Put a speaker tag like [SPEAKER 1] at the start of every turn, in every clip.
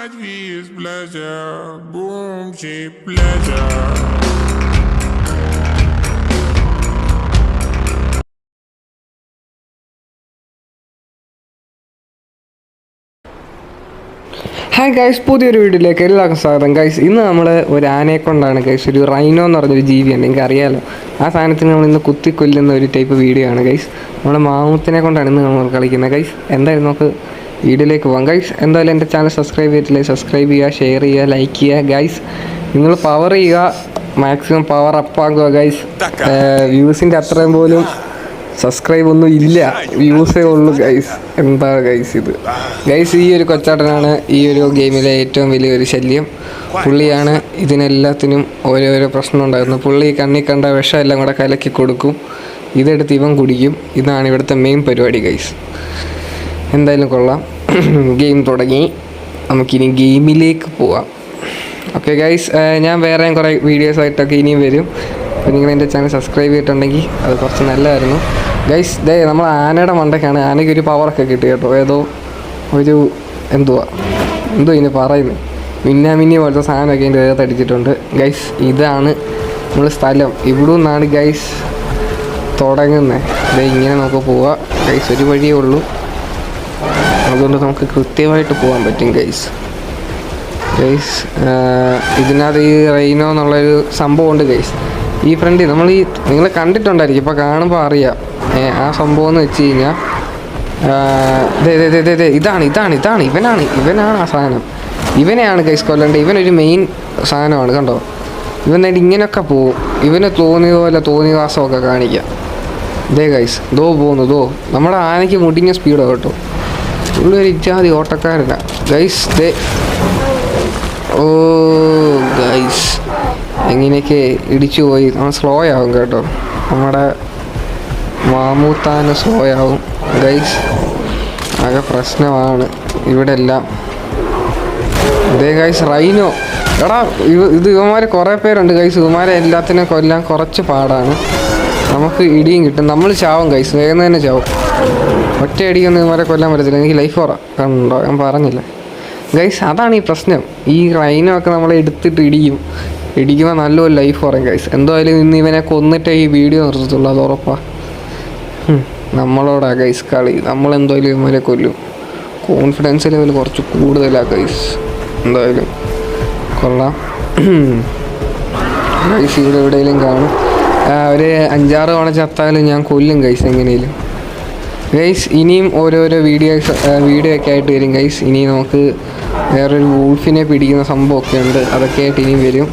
[SPEAKER 1] much we his pleasure. Boom, cheap pleasure.
[SPEAKER 2] Hi guys പുതിയൊരു വീഡിയോയിലേക്ക് എല്ലാവർക്കും സ്വാഗതം. ഗൈസ് ഇന്ന് നമ്മൾ ഒരു ആനയെ കൊണ്ടാണ്. ഗൈസ് ഒരു റൈനോ എന്ന് പറഞ്ഞൊരു ജീവിയാണ് നിങ്ങൾക്ക് അറിയാലോ. ആ സാധനത്തിന് നമ്മൾ ഇന്ന് കുത്തിക്കൊല്ലുന്ന ഒരു ടൈപ്പ് വീഡിയോ ആണ് ഗൈസ് നമ്മൾ മാമൂത്തിനെ കൊണ്ടാണ് ഇന്ന് നമ്മൾ കളിക്കുന്നത്. ഗൈസ് എന്തായാലും നമുക്ക് വീഡിയോയിലേക്ക് പോകാം. ഗൈസ് എന്തായാലും എന്റെ ചാനൽ സബ്സ്ക്രൈബ് ചെയ്തിട്ടില്ലേ? സബ്സ്ക്രൈബ് ചെയ്യുക ഷെയർ ചെയ്യുക ലൈക്ക് ചെയ്യുക. ഗൈസ് നിങ്ങൾ പവർ ചെയ്യുക. മാക്സിമം പവർ അപ്പാക്കുക ഗൈസ് വ്യൂസിന്റെ അത്രയും പോലും സബ്സ്ക്രൈബ് ഒന്നും ഇല്ല. വ്യൂസേ ഉള്ളൂ ഗൈസ് എന്താ ഗൈസ് ഇത്? ഗൈസ് ഈ ഒരു കൊച്ചാട്ടനാണ് ഈ ഒരു ഗെയിമിലെ ഏറ്റവും വലിയൊരു ശല്യം. പുള്ളിയാണ് ഇതിനെല്ലാത്തിനും ഓരോരോ പ്രശ്നം ഉണ്ടായിരുന്നു പുള്ളി കണ്ണി കണ്ട വിഷം എല്ലാം കൂടെ കലക്കി കൊടുക്കും. ഇതെടുത്ത് ഇവൻ കുടിക്കും. ഇതാണ് ഇവിടുത്തെ മെയിൻ പരിപാടി ഗൈസ് എന്തായാലും കൊള്ളാം. ഗെയിം തുടങ്ങി. നമുക്കിനി ഗെയിമിലേക്ക് പോവാം. ഓക്കെ ഗൈസ് ഞാൻ വേറെയും കുറേ വീഡിയോസ് ആയിട്ടൊക്കെ ഇനിയും വരും. അപ്പോൾ നിങ്ങൾ എന്റെ ചാനൽ സബ്സ്ക്രൈബ് ചെയ്തിട്ടുണ്ടെങ്കിൽ അത് കുറച്ച് നല്ലതായിരുന്നു. ഗൈസ് ദേ നമ്മൾ ആനയുടെ മണ്ടയ്ക്കാണ്. ആനയ്ക്ക് ഒരു പവറൊക്കെ കിട്ടി കേട്ടോ. ഏതോ ഒരു എന്തുവാ? എന്തോ ഇതിന് പറയുന്നത് മിന്നാമിന്നി പോലത്തെ സാധനമൊക്കെ എന്റെ ദേഹത്ത് അടിച്ചിട്ടുണ്ട്. ഗൈസ് ഇതാണ് നമ്മൾ സ്ഥലം. ഇവിടെ നിന്നാണ് ഗൈസ് തുടങ്ങുന്നത് ഇതേ ഇങ്ങനെ നമുക്ക് പോവാം. ഗൈസ് ഒരു വഴിയേ ഉള്ളൂ. അതുകൊണ്ട് നമുക്ക് കൃത്യമായിട്ട് പോകാൻ പറ്റും ഗൈസ് ഗൈസ് ഇതിനകത്ത് ഈ റെയിനോ എന്നുള്ളൊരു സംഭവമുണ്ട് ഗൈസ് ഈ ഫ്രണ്ട് നമ്മൾ ഈ നിങ്ങൾ കണ്ടിട്ടുണ്ടായിരിക്കും ഇപ്പോൾ കാണുമ്പോൾ അറിയാം. ആ സംഭവം എന്ന് വെച്ച് കഴിഞ്ഞാൽ ഇതാണ് ഇതാണ് ഇതാണ് ഇവനാണ് ഇവനാണ് ആ സാധനം. ഇവനെയാണ് ഗൈസ് കൊല്ലേണ്ടത്. ഇവനൊരു മെയിൻ സാധനമാണ് കണ്ടോ? ഇവൻ നേടി ഇങ്ങനെയൊക്കെ പോവും. ഇവന് തോന്നിയ പോലെ തോന്നിയ വാസമൊക്കെ കാണിക്കാം. ദേ ഗൈസ് ദോ പോകുന്നു ദോ. നമ്മുടെ ആനയ്ക്ക് മുടിഞ്ഞ സ്പീഡോ കേട്ടോ. ഉള്ളി ഒരു ഇജാതി ഓട്ടക്കാരല്ല ഗൈസ് ദേ. ഓ ഗൈസ് എങ്ങനെയൊക്കെ ഇടിച്ചു പോയി. നമ്മൾ സ്ലോ ആവും കേട്ടോ. നമ്മുടെ മാമൂത്താന് സ്ലോ ആവും. ഗൈസ് ആകെ പ്രശ്നമാണ് ഇവിടെ എല്ലാം ഇതേ ഗൈസ് റൈനോ എടാ ഇത് ഇവന്മാർ കുറേ പേരുണ്ട് ഗൈസ് ഇവന്മാരെ എല്ലാത്തിനും കൊല്ലാൻ കുറച്ച് പാടാണ്. നമുക്ക് ഇടിയും കിട്ടും. നമ്മൾ ചാവും കൈസ് വേഗം തന്നെ ചാവും. ഒറ്റ അടിക്കൊന്നും ഇവന്മാരെ കൊല്ലാൻ പറ്റത്തില്ല. എനിക്ക് ലൈഫ് ഓറ കണ്ടോ? ഞാൻ പറഞ്ഞില്ല? ഗൈസ് അതാണ് ഈ പ്രശ്നം. ഈ റൈനൊക്കെ നമ്മളെ എടുത്തിട്ട് ഇടിക്കും ഇടിക്കുമ്പോൾ നല്ലൊരു ലൈഫ് പറയും ഗൈസ് എന്തായാലും ഇന്ന് ഇവനെ കൊന്നിട്ടേ ഈ വീഡിയോ നിർത്തത്തുള്ളൂ. അത് ഉറപ്പാ. നമ്മളോടാ ഗൈസ് കളി. നമ്മൾ എന്തായാലും ഇവന്മാരെ കൊല്ലും. കോൺഫിഡൻസ് ലെവൽ കുറച്ച് കൂടുതലാണ് ഗൈസ് എന്തായാലും. കൊള്ളാം. ഗൈസ് ഇവിടെ എവിടെയെങ്കിലും കാണും. ഒരു അഞ്ചാറ് തവണ ചത്താലും ഞാൻ കൊല്ലും ഗൈസ് എങ്ങനെയും ഗൈസ് ഇനിയും ഓരോരോ വീഡിയോസ് വീഡിയോ ഒക്കെ ആയിട്ട് വരും ഗൈസ് ഇനി നമുക്ക് വേറൊരു വൂൾഫിനെ പിടിക്കുന്ന സംഭവമൊക്കെ ഉണ്ട്. അതൊക്കെ ആയിട്ട് ഇനിയും വരും.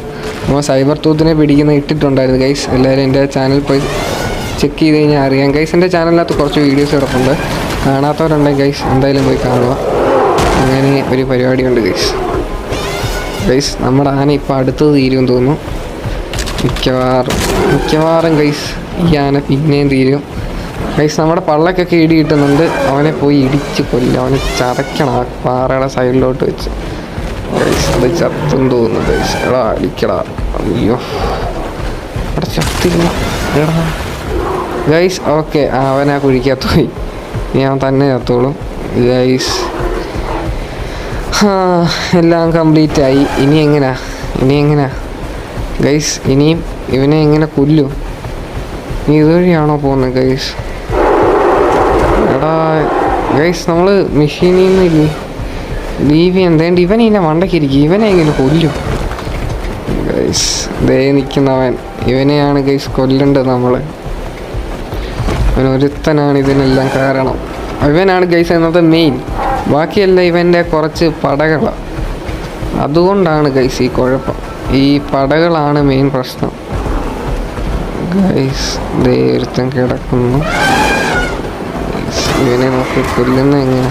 [SPEAKER 2] നമ്മൾ സൈബർ തൂത്തിനെ പിടിക്കുന്ന ഇട്ടിട്ടുണ്ടായിരുന്നു ഗൈസ് എല്ലാവരും എന്റെ ചാനൽ പോയി ചെക്ക് ചെയ്ത് കഴിഞ്ഞാൽ അറിയാം. ഗൈസ് എന്റെ ചാനലിനകത്ത് കുറച്ച് വീഡിയോസ് കിടപ്പുണ്ട്. കാണാത്തവരുണ്ടെങ്കിൽ ഗൈസ് എന്തായാലും പോയി കാണുക. അങ്ങനെ ഒരു പരിപാടിയുണ്ട് ഗൈസ് ഗൈസ് നമ്മുടെ ആന ഇപ്പോൾ അടുത്തത് തീരുമെന്ന് തോന്നുന്നു. മിക്കവാറും മിക്കവാറും ഗൈസ് ഈ ആന പിന്നെയും തീരും. ഗൈസ് നമ്മുടെ പള്ളക്കൊക്കെ ഇടി കിട്ടുന്നുണ്ട്. അവനെ പോയി ഇടിച്ച് കൊല്ല. അവനെ ചതയ്ക്കണം ആ പാറയുടെ സൈഡിലോട്ട് വെച്ച്. ഗൈസ് അത് ചത്തും തോന്നുന്നു ഗൈസ് എടാ അടിക്കടാ. അയ്യോ. അവിടെ ചത്തില്ല. എടാ. ഗൈസ് ഓക്കെ അവൻ ആ കുഴിക്കകത്ത് പോയി. ഇനി അവൻ തന്നെ ചത്തോളും. ഗൈസ് എല്ലാം കംപ്ലീറ്റ് ആയി. ഇനി എങ്ങനെയാ ഇനി എങ്ങനാ? ഗൈസ് ഇനിയും ഇവനെ എങ്ങനെ കൊല്ലും. നീ ഇതുവഴിയാണോ പോകുന്നത് ഗൈസ് എടാ ഗൈസ് നമ്മൾ മെഷീനിൽ നിന്ന് ലീവ് ചെയ്യാൻ ഇവൻ ഇവനെ ഇന്നെ മണ്ടക്കിരിക്കും ഇവനെ എങ്ങനെ കൊല്ലും. ഗൈസ് ദേ നിൽക്കുന്നവൻ ഇവനെയാണ് ഗൈസ് കൊല്ലേണ്ടത് നമ്മൾ അവനൊരുത്തനാണ് ഇതിനെല്ലാം കാരണം. ഇവനാണ് ഗൈസ് എന്നത് മെയിൻ ബാക്കിയല്ല ഇവന്റെ കുറച്ച് പടകളാണ് അതുകൊണ്ടാണ് ഗൈസ് ഈ കുഴപ്പം. ഈ പടകളാണ് മെയിൻ പ്രശ്നം. ഗൈസ് ദേ ഒരുത്തൻ കിടക്കുന്നു. ഇവനെ നോക്കി കൊല്ലുന്ന എങ്ങനെ?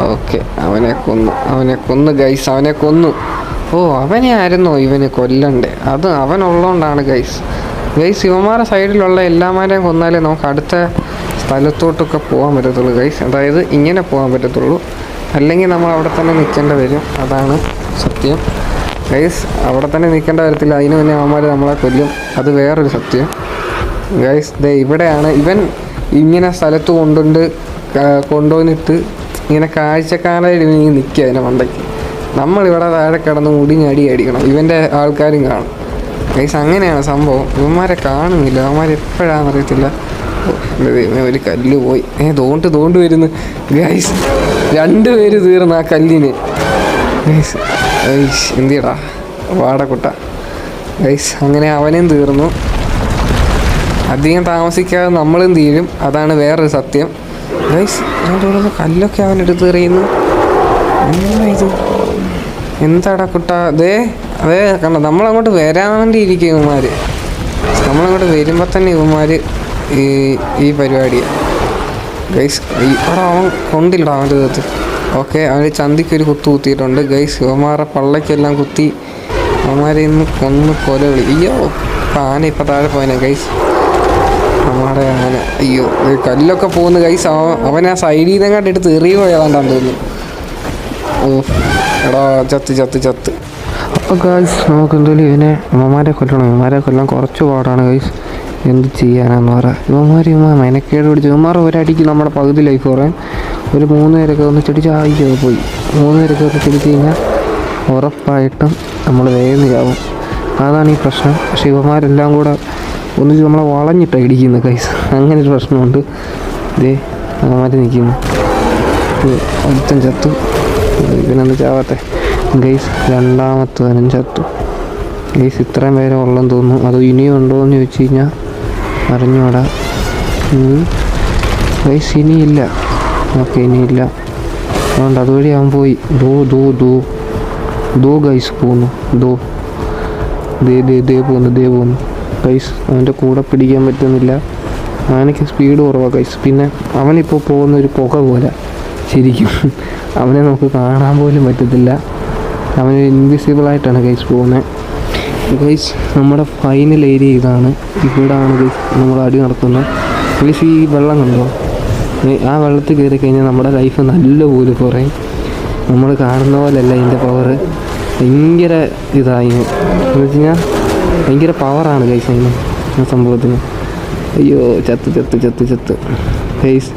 [SPEAKER 2] ഓക്കെ അവനെ കൊന്നു. അവനെ കൊന്നു ഗൈസ് അവനെ കൊന്നു. ഓ അവനെ ആയിരുന്നോ ഇവന് കൊല്ലണ്ടേ? അത് അവനുള്ളതുകൊണ്ടാണ് ഗൈസ് ഗൈസ് ഇവന്മാരെ സൈഡിലുള്ള എല്ലാമാരെയും കൊന്നാലേ നമുക്ക് അടുത്ത സ്ഥലത്തോട്ടൊക്കെ പോകാൻ പറ്റത്തുള്ളൂ ഗൈസ് അതായത് ഇങ്ങനെ പോകാൻ പറ്റത്തുള്ളൂ. അല്ലെങ്കിൽ നമ്മൾ അവിടെ തന്നെ നിൽക്കേണ്ടി വരും. അതാണ് സത്യം. ഗൈസ് അവിടെ തന്നെ നിൽക്കേണ്ട കാര്യത്തില്ല അതിന് മുന്നേ അവന്മാർ നമ്മളെ കൊല്ലും. അത് വേറൊരു സത്യം. ഗൈസ് ദേ ഇവിടെയാണ് ഇവൻ ഇങ്ങനെ സ്ഥലത്ത് കൊണ്ടുണ്ട് കൊണ്ടുവന്നിട്ട് ഇങ്ങനെ കാഴ്ചക്കാരായിട്ട് ഇനി നിൽക്കുക അതിനെ മണ്ടയ്ക്ക്. നമ്മളിവിടെ താഴെ കിടന്ന് മുടിഞ്ഞടി അടിക്കണം. ഇവന്റെ ആൾക്കാരും കാണും. ഗൈസ് അങ്ങനെയാണ് സംഭവം. ഇവന്മാരെ കാണുന്നില്ല. അവന്മാർ എപ്പോഴാണെന്ന് അറിയത്തില്ല. ഒരു കല്ല് പോയി. ഏ തോണ്ട് തോണ്ട് വരുന്നു. ഗൈസ് രണ്ട് പേര് തീർന്നു ആ കല്ലിന്. ഗൈസ് ഗൈസ് എന്തിയടാ? വാടക്കുട്ട ഐസ് അങ്ങനെ അവനും തീർന്നു. അധികം താമസിക്കാതെ നമ്മളും തീരും. അതാണ് വേറൊരു സത്യം. ഗൈസ് ഞാൻ തോന്നുന്നു കല്ലൊക്കെ അവൻ എടുത്ത് എറിയുന്നു. എന്താടാ കുട്ട? അതേ അതേ കണ്ട? നമ്മളങ്ങോട്ട് വരാൻ വേണ്ടി ഇരിക്കും ഇവന്മാർ നമ്മളങ്ങോട്ട് വരുമ്പോൾ തന്നെ ഇവന്മാർ ഈ ഈ പരിപാടിയാണ് ഗൈസ് ഈ അവൻ കൊണ്ടില്ലടാ അവന്റെ അകത്ത് ഓക്കെ അവന് ചന്തിക്ക് ഒരു കുത്തു കുത്തിയിട്ടുണ്ട്. ഗൈസ് ഇവന്മാരുടെ പള്ളയ്ക്കെല്ലാം കുത്തി അവന്മാരെ ഇന്ന് കൊന്ന് കൊല വിളി അയ്യോ ആന ഇപ്പം താഴെ പോയനെ ഗൈസ്. നമ്മുടെ ആന അയ്യോ കല്ലൊക്കെ പോകുന്ന ഗൈസ്. അവൻ ആ സൈഡിൽ നിന്ന് കണ്ട് എടുത്ത് എറിയ പോയതാണ്ടാന്ന് തോന്നുന്നു. ഓ എടാ ചത്ത് ചത്ത് ചത്ത്. അപ്പോൾ ഗൈസ് നമുക്ക് എന്തായാലും ഇവനെ? അമ്മമാരെ കൊല്ലണം? അമ്മമാരെ കൊല്ലാൻ കുറച്ച് പാടാണ് ഗൈസ്. എന്ത് ചെയ്യാനാന്ന് പറ. ഇവന്മാർ ഇവന്മാർ മെനക്കേട് പിടിച്ച് ഇവന്മാർ ഒരടിക്ക് നമ്മുടെ പകുതി ലൈഫ് കുറയാൻ ഒരു മൂന്ന് പേരൊക്കെ ഒന്ന് ചെടിച്ച് ആയിക്കോ പോയി. മൂന്ന് പേരൊക്കെ ഒന്ന് ചെടിച്ച് കഴിഞ്ഞാൽ ഉറപ്പായിട്ടും നമ്മൾ വേഗം ചാവും അതാണ് ഈ പ്രശ്നം. പക്ഷേ ഇവന്മാരെല്ലാം കൂടെ ഒന്നിച്ച് നമ്മളെ വളഞ്ഞിട്ട് ഇടിക്കുന്നത് കൈസ് അങ്ങനെ ഒരു പ്രശ്നമുണ്ട് ഇതേ അങ്ങനെ നിൽക്കുന്നു ഒരുത്തൻ ചത്തു. ഇതിനൊന്ന് ചാവാത്തെ? ഗൈസ് രണ്ടാമത്തവനും ചത്തു. ഗൈസ് ഇത്രയും പേരെ ഉള്ളെന്ന് തോന്നുന്നു. അത് ഇനിയും ഉണ്ടോ എന്ന് ചോദിച്ചു കഴിഞ്ഞാൽ അറിഞ്ഞൂടാ. വൈസ് ഇനിയില്ല. ഓക്കെ ഇനിയില്ല. അതുകൊണ്ട് അതുവഴി അവൻ പോയി. ദോ ദോ ദോ. ദോ ഗൈസ് പോന്നു. ദോ. ദേ ദേ ദേ പോന്നു ദേ പോന്നു. ഗൈസ് അവന്റെ കൂടെ പിടിക്കാൻ പറ്റുന്നില്ല. അവനക്ക് സ്പീഡ് കുറവാണ് ഗൈസ് പിന്നെ അവനിപ്പോൾ പോകുന്ന ഒരു പുക പോലെ. ശരിക്കും. അവനെ നമുക്ക് കാണാൻ പോലും പറ്റത്തില്ല. അവൻ ഇൻവിസിബിൾ ആയിട്ടാണ് ഗൈസ് പോകുന്നത് ഗൈസ് നമ്മുടെ ഫൈനൽ ഏരിയ ഇതാണ്. ഇവിടാണ് ഗൈസ് നമ്മൾ അടി നടത്തുന്നത്. ഗൈസ് ഈ വെള്ളം കണ്ടോ? ആ വെള്ളത്തിൽ കയറി കഴിഞ്ഞാൽ നമ്മുടെ ലൈഫ് നല്ലപോലെ കുറയും. നമ്മൾ കാണുന്ന പോലെയല്ല ഇതിന്റെ പവർ ഭയങ്കര ഇതായി. എന്ന് വെച്ച് കഴിഞ്ഞാൽ ഭയങ്കര പവറാണ് ഗൈസ് അതിന് ആ സംഭവത്തിന്. അയ്യോ ചത്ത് ചത്ത് ചത്ത് ചത്ത്. ഗൈസ്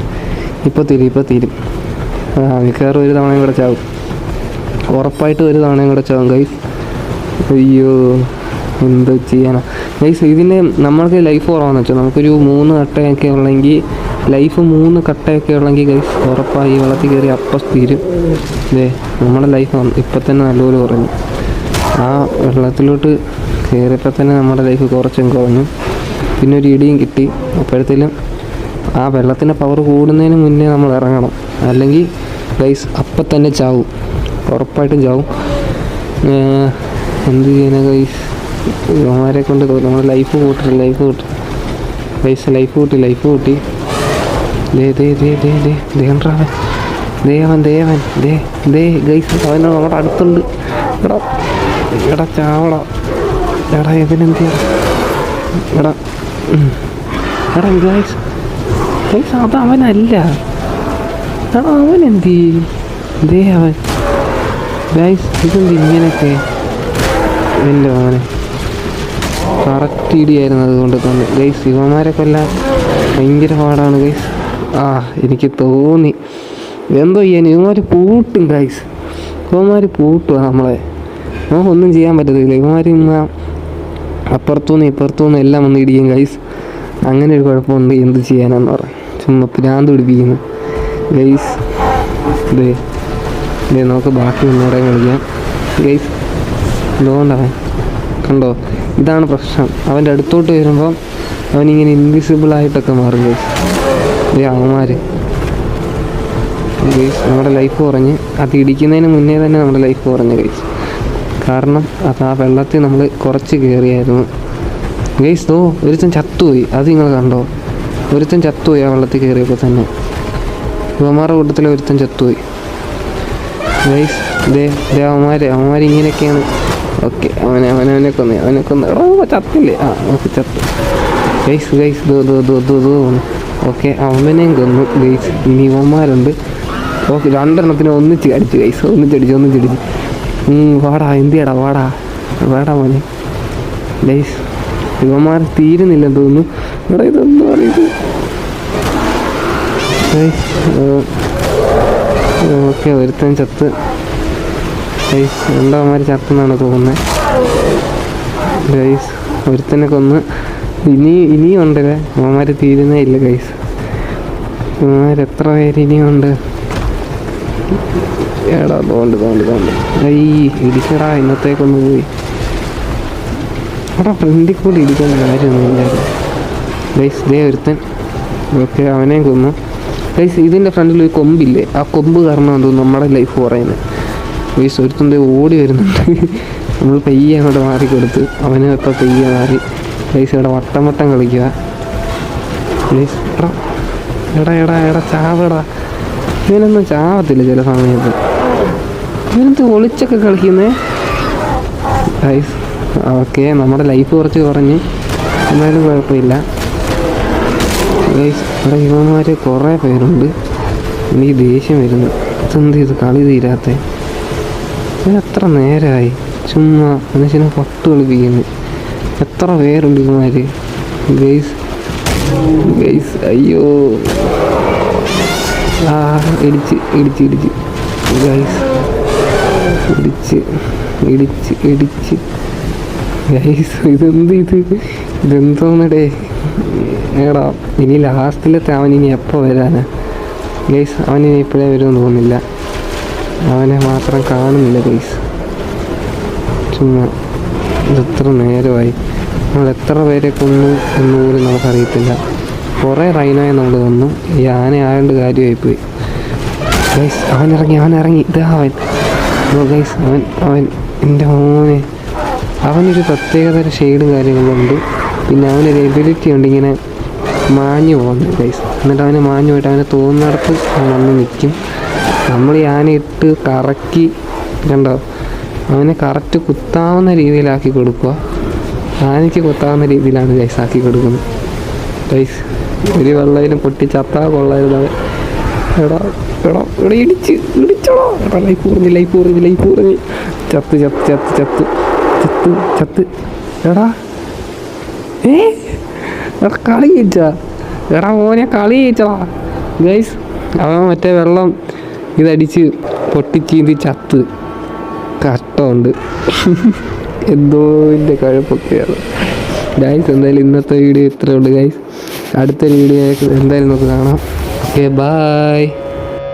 [SPEAKER 2] ഇപ്പോൾ തീരും ഇപ്പോൾ തീരും. മിക്കവാറും ഒരു തവണയും കൂടെ ചാവും. ഉറപ്പായിട്ട് ഒരു തവണയും കൂടെ ചാവും ഗൈസ് അയ്യോ. എന്ത് ചെയ്യാനാ? ഗൈസ് ഇതിന് നമ്മൾക്ക് ലൈഫ് കുറവാന്ന് വെച്ചാൽ നമുക്കൊരു മൂന്ന് കട്ടയൊക്കെ ഉള്ളെങ്കിൽ ലൈഫ് മൂന്ന് കട്ടയൊക്കെ ഉള്ളെങ്കിൽ ഗൈസ് ഉറപ്പായി വെള്ളത്തിൽ കയറി അപ്പം തീരും. ഇതേ നമ്മുടെ ലൈഫ് ഇപ്പം തന്നെ നല്ലപോലെ കുറഞ്ഞു. ആ വെള്ളത്തിലോട്ട് കയറിയപ്പോൾ തന്നെ നമ്മുടെ ലൈഫ് കുറച്ചും കുറഞ്ഞു. പിന്നെ ഒരു ഇടിയും കിട്ടി. അപ്പോഴത്തേലും ആ വെള്ളത്തിന്റെ പവർ കൂടുന്നതിന് മുന്നേ നമ്മൾ ഇറങ്ങണം. അല്ലെങ്കിൽ ഗൈസ് അപ്പം തന്നെ ചാവും. ഉറപ്പായിട്ടും ചാവും. എന്ത് ചെയ്യുന്ന ഗൈസ് ഇവന്മാരെ കൊണ്ട് തോന്നും നമ്മുടെ ലൈഫ് കൂട്ടി ലൈഫ് കൂട്ടി. പൈസ ലൈഫ് കൂട്ടി ലൈഫ് കൂട്ടി. ദേ ദേ ദേ ദേ ദേ ദേവൻ ദേവൻ ദേവൻ ദേ ദേ ഗൈസ് അവൻ നമ്മുടെ അടുത്തുണ്ട്. എടാ എടാ ചാവടാ. എടാ ഇതിനെന്ത് എടാ എടാ ഗൈസ് ഗൈസ് അത് അവനല്ല. എടാ അവൻ എന്ത് ദേ അവൻ. ഗൈസ് ഇതെന്ത് ഇങ്ങനെയൊക്കെ? എന്റെ അവനെ കറക്റ്റ് ഇടിയായിരുന്നു അതുകൊണ്ട് തന്നെ. ഗൈസ് ഇവന്മാരെ കൊല്ലാൻ ഭയങ്കര പാടാണ് ഗൈസ് ആ എനിക്ക് തോന്നി. എന്തോ ചെയ്യാൻ ഇവന്മാർ പൂട്ടും ഗൈസ് ഇവന്മാർ പൂട്ടുക നമ്മളെ. നമുക്കൊന്നും ചെയ്യാൻ പറ്റത്തില്ല. ഇവന്മാർ ഇന്ന് അപ്പുറത്തുനിന്ന് ഇപ്പുറത്തുനിന്ന് എല്ലാം വന്ന് ഇടിയും ഗൈസ് അങ്ങനെ ഒരു കുഴപ്പമുണ്ട് എന്ത് ചെയ്യാനാന്ന് പറയാം ചുമ്മാ പ്രാന്ത് പിടിപ്പിക്കുന്നു. ഗൈസ് ദേ ദേ നമുക്ക് ബാക്കി ഒന്നുകൂടെ കളിക്കാം. ഗൈസ് എന്തുകൊണ്ടാണ് കണ്ടോ? ഇതാണ് പ്രശ്നം. അവന്റെ അടുത്തോട്ട് വരുമ്പം അവനിങ്ങനെ ഇൻവിസിബിൾ ആയിട്ടൊക്കെ മാറും ഗൈസ് ഈ അവന്മാർ ഗൈസ് നമ്മുടെ ലൈഫ് കുറഞ്ഞ് അത് ഇടിക്കുന്നതിന് മുന്നേ തന്നെ നമ്മുടെ ലൈഫ് കുറഞ്ഞു ഗൈസ് കാരണം അത് ആ വെള്ളത്തിൽ നമ്മൾ കുറച്ച് കയറിയായിരുന്നു ഗൈസ് ഓ ഒരുത്തൻ ചത്തുപോയി. അത് നിങ്ങൾ കണ്ടോ? ഒരുത്തൻ ചത്തുപോയി ആ വെള്ളത്തിൽ കയറിയപ്പോൾ തന്നെ. ഇവന്മാരുടെ കൂട്ടത്തിലെ ഒരുത്തൻ ചത്തുപോയി. ഗൈസ് ദേ ദേ അവന്മാർ അവന്മാർ ഇങ്ങനെയൊക്കെയാണ് ഓക്കെ അവനെ അവനെ അവനെ കൊന്നു അവനെ കൊന്ന്. അവൻ ചത്തില്ലേ? ആ ഓക്കെ ചത്ത്. ഗൈസ് ഗൈസ് ദോ ദോ ദോ ദോ ദോ. ഓക്കെ അവനെയും കൊന്നു. ഗൈസ് ഇനി ഇവന്മാരുണ്ട്. ഓക്കെ രണ്ടെണ്ണത്തിന് ഒന്നിച്ച് അടിച്ചു ഗൈസ് ഒന്നിച്ചടിച്ചു ഒന്നിച്ചടിച്ച് വാടാ എന്തിയാടാ വാടാ. വാടാ മോനെ. ഗൈസ് ഇവന്മാർ തീരുന്നില്ല തോന്നുന്നു. ഇവിടെ ഇതൊന്നും അറിയത് ഓക്കെ ഒരുത്തൻ ചത്ത്. ഗൈസ് രണ്ടാമന്മാർ ചത്തെന്നാണ് തോന്നുന്നത് ഗൈസ് ഒരുത്തനെ കൊന്ന് ഇനി ഇനിയും ഉണ്ടല്ലേ അവന്മാർ തീരുന്നേ ഇല്ല ഗൈസ്. അവന്മാർ എത്ര പേര് ഇനിയുണ്ട് എടാ തോണ്ട് തോണ്ട് തോണ്ട്. ഈ ഇടിക്കടാ ഇന്നത്തേക്കൊന്ന് പോയി. എടാ ഫ്രണ്ടിൽ കൂടി ഇടിക്കുന്ന കാര്യമൊന്നുമില്ല ഗൈസ് ദേ ഒരുത്തൻ. ഓക്കെ അവനെയും കൊന്നു. ഗൈസ് ഇതിന്റെ ഫ്രണ്ടിൽ ഒരു കൊമ്പില്ലേ? ആ കൊമ്പ് കാരണം എന്തോ നമ്മുടെ ലൈഫ് പറയുന്നത്. ഒരുത്തൻ ദേ ഓടി വരുന്നുണ്ട്. നമ്മൾ പെയ്യ അങ്ങോട്ട് മാറി കൊടുത്ത് അവന് ഇപ്പോൾ പെയ്യ മാറി. ഗൈസ് ഇവിടെ വട്ടം വട്ടം കളിക്കുക. ഗൈസ് എടാ എടാ എടാ എടാ ചാവടാ. ഇവനൊന്നും ചാവത്തില്ല ചില സമയത്ത്. ഇവനെന്ത് ഒളിച്ചൊക്കെ കളിക്കുന്നേ? ഗൈസ് ഓക്കെ നമ്മുടെ ലൈഫ് കുറച്ച് കുറഞ്ഞ്. എന്നാലും കുഴപ്പമില്ല. ഗൈസ് ഇവിടെ ഇവന്മാർ കുറേ പേരുണ്ട്. എനിക്ക് ദേഷ്യം വരുന്നു. ഇതെന്ത് ഇത്? കളി തീരാത്ത. എത്ര നേരമായി ചുമ്മാ മനുഷ്യനെ പൊട്ട് കളിപ്പിക്കുന്നു. എത്ര പേരുണ്ട് ഇവന്മാർ ഗൈസ് ഗൈസ് അയ്യോ. ആ ഇടിച്ച് ഇടിച്ച് ഇടിച്ച്. ഗൈസ് ഇടിച്ച് ഇടിച്ച് ഇടിച്ച്. ഗൈസ് ഇതെന്ത് ഇത്? ഇതെന്തോന്നടേ? എടാ ഇനി ലാസ്റ്റിലത്തെ അവൻ ഇനി എപ്പോൾ വരാനാ? ഗൈസ് അവൻ ഇനി ഇപ്പോഴേ വരുമെന്ന് തോന്നുന്നില്ല. അവനെ മാത്രം കാണുന്നില്ല ഗൈസ് ചുമ്മാ ഇതെത്ര നേരമായി. നമ്മൾ എത്ര പേരെ കൊന്നു എന്ന് പോലും നമുക്കറിയത്തില്ല. കുറേ റൈനായി നമ്മൾ കൊന്നു ഈ ആന ആയതുകൊണ്ട് കാര്യമായിപ്പോയി. ഗൈസ് അവൻ ഇറങ്ങി അവൻ ഇറങ്ങി. ഇതാ അവൻ. ഗൈസ് അവൻ അവൻ. എന്റെ മോനെ. അവനൊരു പ്രത്യേകതര ഷെയ്ഡും കാര്യങ്ങളുണ്ട് പിന്നെ അവനൊരു എബിലിറ്റി ഉണ്ട് ഇങ്ങനെ മാഞ്ഞു പോകുന്നത് ഗൈസ് എന്നിട്ട് അവന് മാഞ്ഞു പോയിട്ട് അവനെ തോന്നുന്നിടത്ത് അവൻ വന്ന് നിൽക്കും. നമ്മൾ ഈ ആന ഇട്ട് കറക്കി കണ്ടോ? അവനെ കറക്റ്റ് കുത്താവുന്ന രീതിയിലാക്കി കൊടുക്കുക. ആനയ്ക്ക് കുത്താവുന്ന രീതിയിലാണ് ഗൈസ് ആക്കി കൊടുക്കുന്നത്. ഗൈസ് ഒരു വെള്ളയിലും പൊട്ടി ചത്താ കൊള്ളായിരുന്നു എടാ എടാ ഇവിടെ ഇടിച്ച് ഇടിച്ചോടോ എടാ ലൈഫ് കുറഞ്ഞ് ലൈഫ് കുറഞ്ഞ് ലൈഫ് ചത്ത് ചത്ത് ചത്ത് ചത്ത്. ചത്ത് ചത്ത്. എടാ. ഏ? കളി ജയിച്ചാ. എടാ മോനെ കളി ജയിച്ചടാ ഗൈസ് അവൻ മറ്റേ വെള്ളം ഇതടിച്ച് പൊട്ടിച്ചീന്തി ചത്ത്. കഷ്ടമുണ്ട്. എന്തോ ഇതിന്റെ കഴപ്പൊക്കെയാണ് ഗൈസ് എന്തായാലും ഇന്നത്തെ വീഡിയോ ഇത്രേ ഉള്ളൂ ഗൈസ് അടുത്തൊരു വീഡിയോ എന്തായാലും നമുക്ക് കാണാം. Okay bye